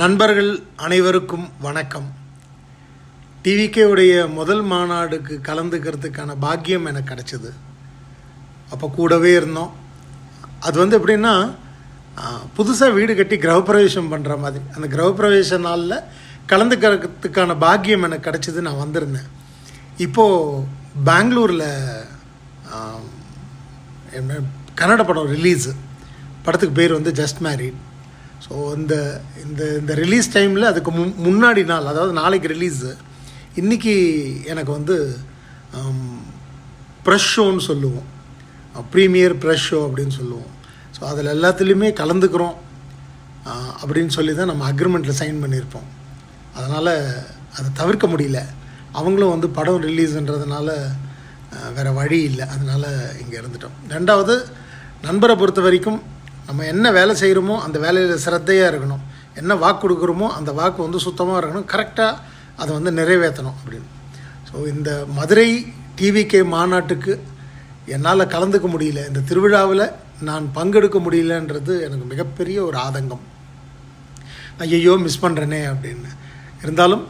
நண்பர்கள் அனைவருக்கும் வணக்கம். டிவிகே உடைய முதல் மாநாடுக்கு கலந்துக்கிறதுக்கான பாக்கியம் எனக்கு கிடச்சிது. அப்போ கூடவே இருந்தோம். அது வந்து எப்படின்னா புதுசாக வீடு கட்டி கிரகப்பிரவேசம் பண்ணுற மாதிரி. அந்த கிரகப்பிரவேச நாளில் கலந்துக்கிறதுக்கான பாக்கியம் எனக்கு கிடச்சிது நான் வந்திருந்தேன். இப்போது பெங்களூரில் என்ன கன்னட படம் ரிலீஸு படத்துக்கு பேர் வந்து ஜஸ்ட் மேரிட் ஸோ இந்த இந்த இந்த ரிலீஸ் டைமில் அதுக்கு முன் முன்னாடி நாள் அதாவது நாளைக்கு ரிலீஸு இன்றைக்கி எனக்கு வந்து um, ப்ரெஷ் ஷோன்னு சொல்லுவோம். ப்ரீமியர் ப்ரெஷ் ஷோ அப்படின்னு சொல்லுவோம். ஸோ அதில் எல்லாத்துலேயுமே கலந்துக்கிறோம். Uh, அப்படின்னு சொல்லி தான் நம்ம அக்ரிமெண்ட்டில் சைன் பண்ணியிருப்போம். அதனால் அதை தவிர்க்க முடியல. அவங்களும் வந்து படம் ரிலீஸுன்றதுனால uh, வேறு வழி இல்லை. அதனால் இங்கே இருந்துட்டோம். ரெண்டாவது நண்பரை பொறுத்த வரைக்கும் நம்ம என்ன வேலை செய்கிறோமோ அந்த வேலையில் சிரத்தையாக இருக்கணும். என்ன வாக்கு கொடுக்குறோமோ அந்த வாக்கு வந்து சுத்தமாக இருக்கணும். கரெக்டாக அதை வந்து நிறைவேற்றணும் அப்படின்னு. ஸோ இந்த மதுரை டிவிகே மாநாட்டுக்கு என்னால் கலந்துக்க முடியல. இந்த திருவிழாவில் நான் பங்கெடுக்க முடியலன்றது எனக்கு மிகப்பெரிய ஒரு ஆதங்கம். ஐயோ மிஸ் பண்ணுறேனே அப்படின்னு. இருந்தாலும்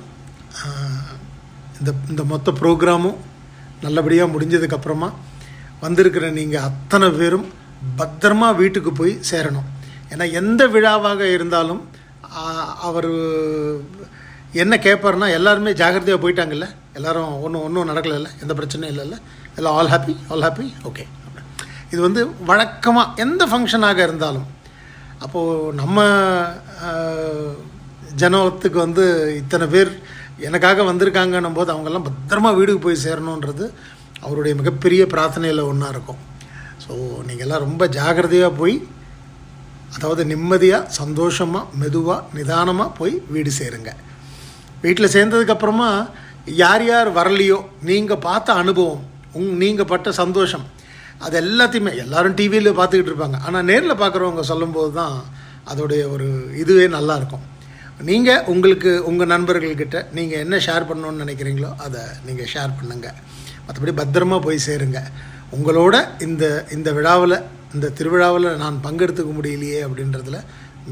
இந்த இந்த மொத்த ப்ரோக்ராமும் நல்லபடியாக முடிஞ்சதுக்கப்புறமா வந்திருக்கிற நீங்கள் அத்தனை பேரும் பத்திரமா வீட்டுக்கு போய் சேரணும். ஏன்னா எந்த விழாவாக இருந்தாலும் அவர் என்ன கேட்பாருன்னா எல்லாருமே ஜாகிரதையாக போயிட்டாங்கல்ல? எல்லாரும் ஒன்றும் ஒன்றும் நடக்கலைல்ல? எந்த பிரச்சனையும் இல்லைல்ல? எல்லாம் all happy all happy okay இது வந்து வழக்கமாக எந்த ஃபங்க்ஷனாக இருந்தாலும் அப்போது நம்ம ஜனத்துக்கு வந்து இத்தனை பேர் எனக்காக வந்திருக்காங்கன்னும் போது அவங்கெல்லாம் பத்திரமா வீட்டுக்கு போய் சேரணுன்றது அவருடைய மிகப்பெரிய பிரார்த்தனையில் ஒன்றா இருக்கும். ஸோ நீங்கள்லாம் ரொம்ப ஜாகிரதையாக போய் அதாவது நிம்மதியாக சந்தோஷமாக மெதுவாக நிதானமாக போய் வீடு சேருங்க. வீட்டில் சேர்ந்ததுக்கப்புறமா யார் யார் வரலையோ நீங்கள் பார்த்த அனுபவம் உங் நீங்கள் பட்ட சந்தோஷம் அது எல்லாத்தையுமே எல்லோரும் டிவியில் பார்த்துக்கிட்டு இருப்பாங்க. ஆனால் நேரில் பார்க்குறவங்க சொல்லும்போது தான் அதோடைய ஒரு இதுவே நல்லாயிருக்கும் நீங்கள் உங்களுக்கு உங்கள் நண்பர்கள்கிட்ட நீங்கள் என்ன ஷேர் பண்ணணுன்னு நினைக்கிறீங்களோ அதை நீங்கள் ஷேர் பண்ணுங்கள் மற்றபடி பத்திரமா போய் சேருங்க. உங்களோட இந்த இந்த விழாவில் இந்த திருவிழாவில் நான் பங்கெடுத்துக்க முடியலையே அப்படின்றதுல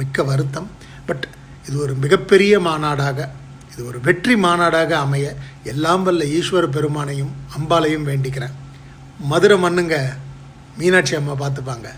மிக்க வருத்தம். பட் இது ஒரு மிகப்பெரிய மாநாடாக இது ஒரு வெற்றி மாநாடாக அமைய எல்லாம் வல்ல ஈஸ்வர பெருமானையும் அம்பாலையும் வேண்டிக்கிறேன். மதுரை மண்ணுங்க மீனாட்சி அம்மா பார்த்துப்பாங்க.